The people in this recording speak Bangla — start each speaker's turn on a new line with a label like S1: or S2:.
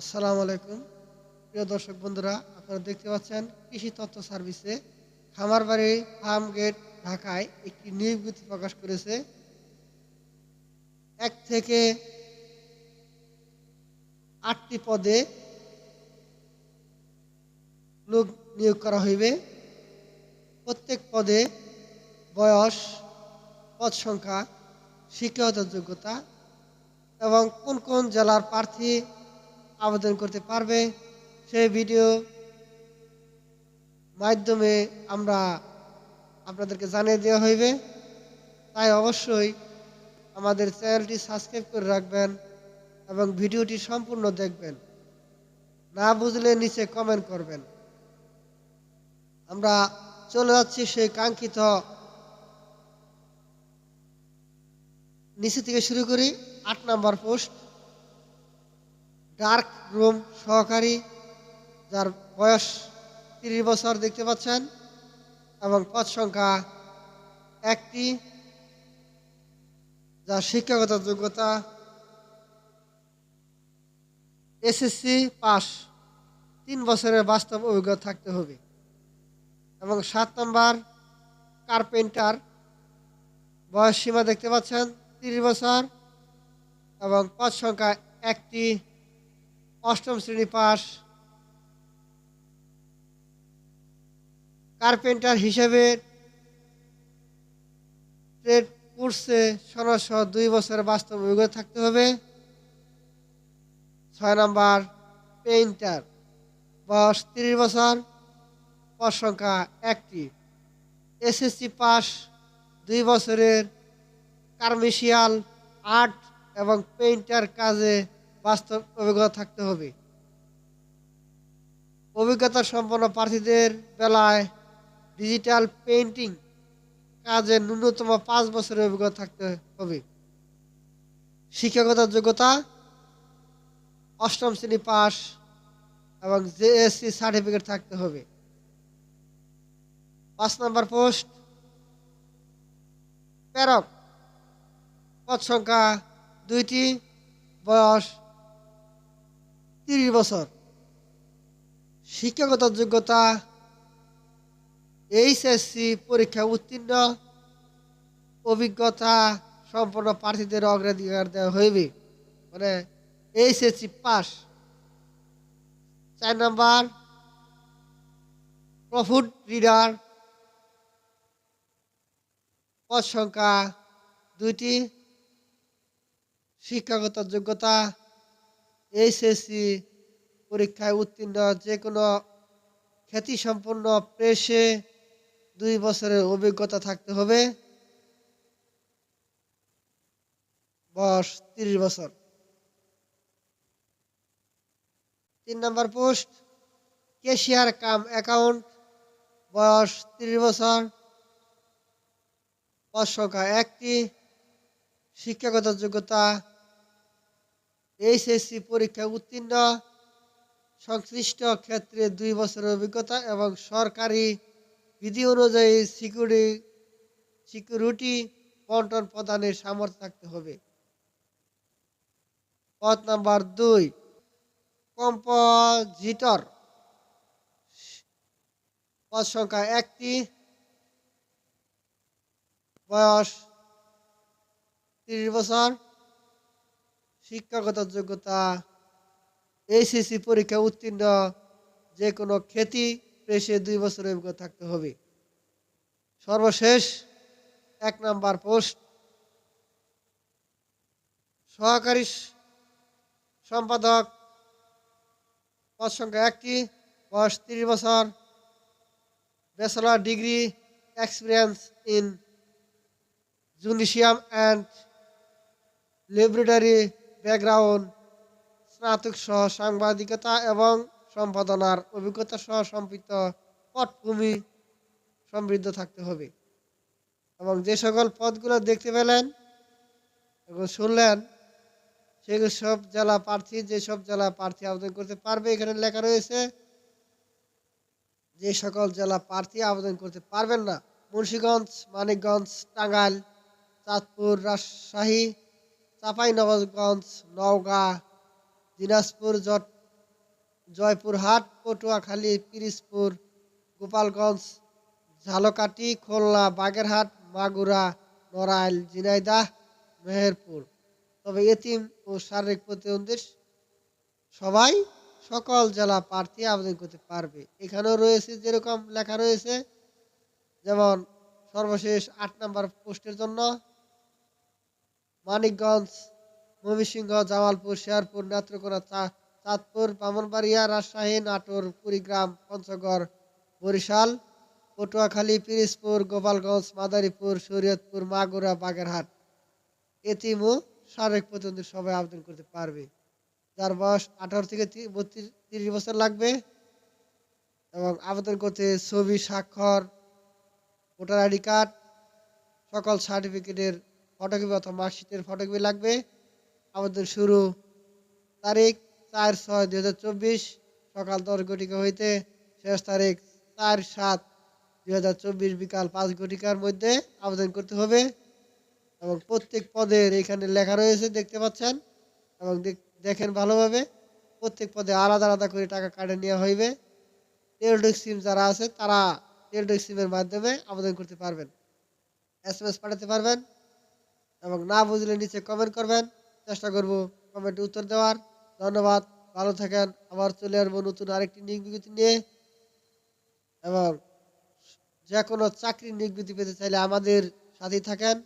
S1: আসসালামু আলাইকুম। প্রিয় দর্শক বন্ধুরা, আপনারা দেখতে পাচ্ছেন কৃষি তথ্য সার্ভিসে খামারবাড়ি ফার্ম গেট ঢাকায় একটি নিয়োগ প্রকাশ করেছে। এক থেকে আটটি পদে লোক নিয়োগ করা হইবে। প্রত্যেক পদে বয়স, পদ সংখ্যা, শিক্ষাগত যোগ্যতা এবং কোন কোন জেলার প্রার্থী আবেদন করতে পারবে। সেই ভিডিও মাধ্যমে আমরা আপনাদেরকে জানিয়ে দেওয়া হইবে। তাই অবশ্যই আমাদের চ্যানেলটি সাবস্ক্রাইব করে রাখবেন এবং ভিডিওটি সম্পূর্ণ দেখবেন। না বুঝলে নিচে কমেন্ট করবেন। আমরা চলে যাচ্ছি সেই কাঙ্ক্ষিত নিচে থেকে শুরু করি। আট নাম্বার পোস্ট। ডার্ক রুম সহকারী, যার বয়স তিরিশ বছর দেখতে পাচ্ছেন, এবং পদ সংখ্যা একটি, যার শিক্ষাগত যোগ্যতা এসএসসি পাস। তিন বছরের বাস্তব অভিজ্ঞতা থাকতে হবে। এবং সাত নম্বর কার্পেন্টার, বয়স সীমা দেখতে পাচ্ছেন তিরিশ বছর, এবং পদ সংখ্যা একটি অষ্টম শ্রেণি পাস। কার্পেন্টার হিসেবে ট্রেড কোর্সে সনদ দুই বছরের বাস্তব অভিজ্ঞতা থাকতে হবে। ছয় নম্বর, পেইন্টার। বয়স তিরিশ বছর, পদ সংখ্যা একটি। এসএসসি পাস, দুই বছরের কার্মিশিয়াল আর্ট এবং পেইন্টার কাজে বাস্তব অভিজ্ঞতা থাকতে হবে। অভিজ্ঞতা সম্পন্ন প্রার্থীদের বেলায় ডিজিটাল পেইন্টিং কাজে ন্যূনতম পাঁচ বছরের অভিজ্ঞতা থাকতে হবে। শিক্ষাগত যোগ্যতা, অষ্টম শ্রেণি পাস এবং জেএসসি সার্টিফিকেট থাকতে হবে। পাঁচ নম্বর পোস্ট প্যারক পদ সংখ্যা দুইটি, বয়স তিরিশ বছর। শিক্ষাগত যোগ্যতা, এইচএসসি পরীক্ষা উত্তীর্ণ, অভিজ্ঞতা সম্পন্ন প্রার্থীদের অগ্রাধিকার দেওয়া হইবে। মানে এইচএসসি পাস। চার নম্বর, প্রফুট রিডার। পদ সংখ্যা দুইটি। শিক্ষাগত যোগ্যতা এইচএসসি পরীক্ষায় উত্তীর্ণ যে কোনো খ্যাতিসম্পন্ন প্রেসে দুই বছরের অভিজ্ঞতা থাকতে হবে। বয়স তিরিশ বছর। তিন নম্বর পোস্ট ক্যাশিয়ার কাম অ্যাকাউন্ট, বয়স তিরিশ বছর। পদ সংখ্যা একটি, শিক্ষাগত যোগ্যতা এইচএসসি পরীক্ষায় উত্তীর্ণ, সংশ্লিষ্ট ক্ষেত্রে দুই বছরের অভিজ্ঞতা এবং সরকারি বিধি অনুযায়ী সিকিউরিটি সিকিউরিটি বন্টন প্রদানের সামর্থ্য থাকতে হবে। পথ নাম্বার দুই, কম্পোজিটর। পদ সংখ্যা একটি, বয়স তিরিশ বছর। শিক্ষাগত যোগ্যতা এইচএসসি পরীক্ষা উত্তীর্ণ যে কোনো খ্যাতি প্রেসে দুই বছরের অভিজ্ঞতা থাকতে হবে। সর্বশেষ এক নাম্বার পোস্ট, সহকারী সম্পাদক পদ সংখ্যা একটি, বয়স তিরিশ বছর, ব্যাচেলার ডিগ্রি এক্সপিরিয়েন্স ইন জুডিশিয়াম অ্যান্ড ল্যাবরেটরি ব্যাকগ্রাউন্ড, স্নাতক সহ সাংবাদিকতা এবং সম্পাদনার অভিজ্ঞতা সহ সম্পৃক্ত পটভূমি সমৃদ্ধ থাকতে হবে। এবং যে সকল পদগুলো দেখতে পেলেন এবং শুনলেন সেগুলো সব জেলা প্রার্থী যেসব জেলা প্রার্থী আবেদন করতে পারবে এখানে লেখা রয়েছে, যে সকল জেলা প্রার্থী আবেদন করতে পারবেন না। মুন্সীগঞ্জ, মানিকগঞ্জ, টাঙ্গাইল, চাঁদপুর, রাজশাহী চাঁপাইনবাবগঞ্জ নওগাঁ, দিনাজপুর জয়পুরহাট, পটুয়াখালী, পিরিজপুর, গোপালগঞ্জ, ঝালকাঠি, খুলনা, বাগেরহাট, মাগুরা, নড়াইল, ঝিনাইদাহ, মেহেরপুর। তবে এতিম ও শারীরিক প্রতিবন্ধী সবাই সকল জেলা প্রার্থী আবেদন করতে পারবে। এখানেও রয়েছে যেরকম লেখা রয়েছে, যেমন সর্বশেষ আট নম্বর পোস্টের জন্য মানিকগঞ্জ, ময়মনসিংহ, জামালপুর শেরপুর নেত্রকোনা চাঁদপুর ব্রাহ্মণবাড়িয়া রাজশাহী, নাটোর, কুড়িগ্রাম, পঞ্চগড়, বরিশাল, পটুয়াখালী, পিরিজপুর, গোপালগঞ্জ, মাদারীপুর, শরীয়তপুর, মাগুরা, বাগেরহাট। এতিম ও শারীরিক প্রতিবন্ধী সবাই আবেদন করতে পারবে। যার বয়স আঠারো থেকে বত্রিশ, তিরিশ বছর লাগবে। এবং আবেদন করতে ছবি, স্বাক্ষর, ভোটার আইডি কার্ড, সকল সার্টিফিকেটের ফটোকপি অথবা মার্কশিটের ফটোকপি লাগবে। আবেদন শুরু তারিখ চার ছয় দুই হাজার চব্বিশ, সকাল দশ ঘটিকা হইতে শেষ তারিখ চার সাত দুই হাজার চব্বিশ বিকাল পাঁচ ঘটিকার মধ্যে আবেদন করতে হবে। এবং প্রত্যেক পদের এখানে লেখা রয়েছে, দেখতে পাচ্ছেন? এবং দেখেন ভালোভাবে, প্রত্যেক পদে আলাদা আলাদা করে টাকা কাটে নেওয়া হইবে। টেলডক সিম যারা আছে, তারা টেলডক সিমের মাধ্যমে আবেদন করতে পারবেন। এস এম এস পাঠাতে পারবেন। এবং না বুঝলে নিচে কমেন্ট করবেন। চেষ্টা করব কমেন্টে উত্তর দেওয়ার। ধন্যবাদ, ভালো থাকেন। আবার চলে আসব নতুন আরেকটি নিয়োগ নিয়ে। এবং যে কোনো চাকরির নিয়োগ পেতে চাইলে আমাদের সাথেই থাকেন।